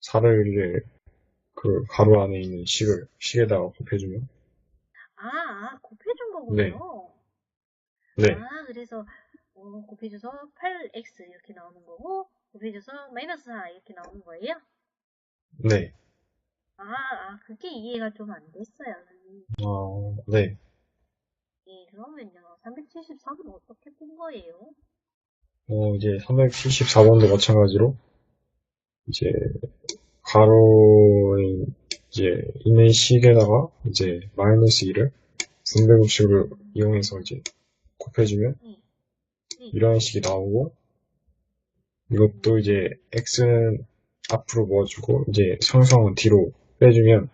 4를 이제 그 가로 안에 있는 식을 식에다가 곱해주면 아, 아, 곱해준 네. 거군요. 네, 아, 그래서 어, 곱해줘서 8x 이렇게 나오는 거고 곱해줘서 마이너스 4 이렇게 나오는 거예요? 네, 아, 아, 그게 이해가 좀 안 됐어요. 어, 네. 예, 그러면요. 374번 어떻게 푼 거예요? 어, 이제 374번도 마찬가지로 이제 가로에 이제 있는 식에다가 이제 마이너스 2를 분배급식을 이용해서 이제 곱해주면. 이런 식이 나오고 이것도 이제 x는 앞으로 모아주고 이제 상수항은 뒤로 빼주면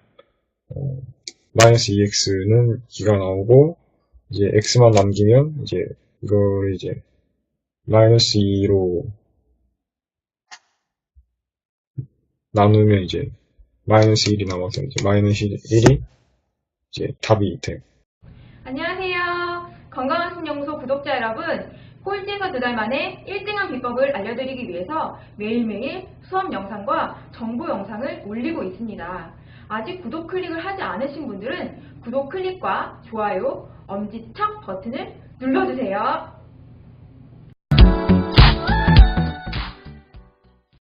어, 마이너스 2x는 2가 나오고 이제 x만 남기면 이제 이걸 이제 마이너스 2로 나누면 이제 마이너스 1이 남아서 이제 마이너스 1이 이제 답이 돼. 안녕하세요. 건강한 신연구소 구독자 여러분. 꼴찌가 두달 만에 1등한 비법을 알려드리기 위해서 매일매일 수업 영상과 정보 영상을 올리고 있습니다. 아직 구독 클릭을 하지 않으신 분들은 구독 클릭과 좋아요, 엄지척 버튼을 눌러주세요.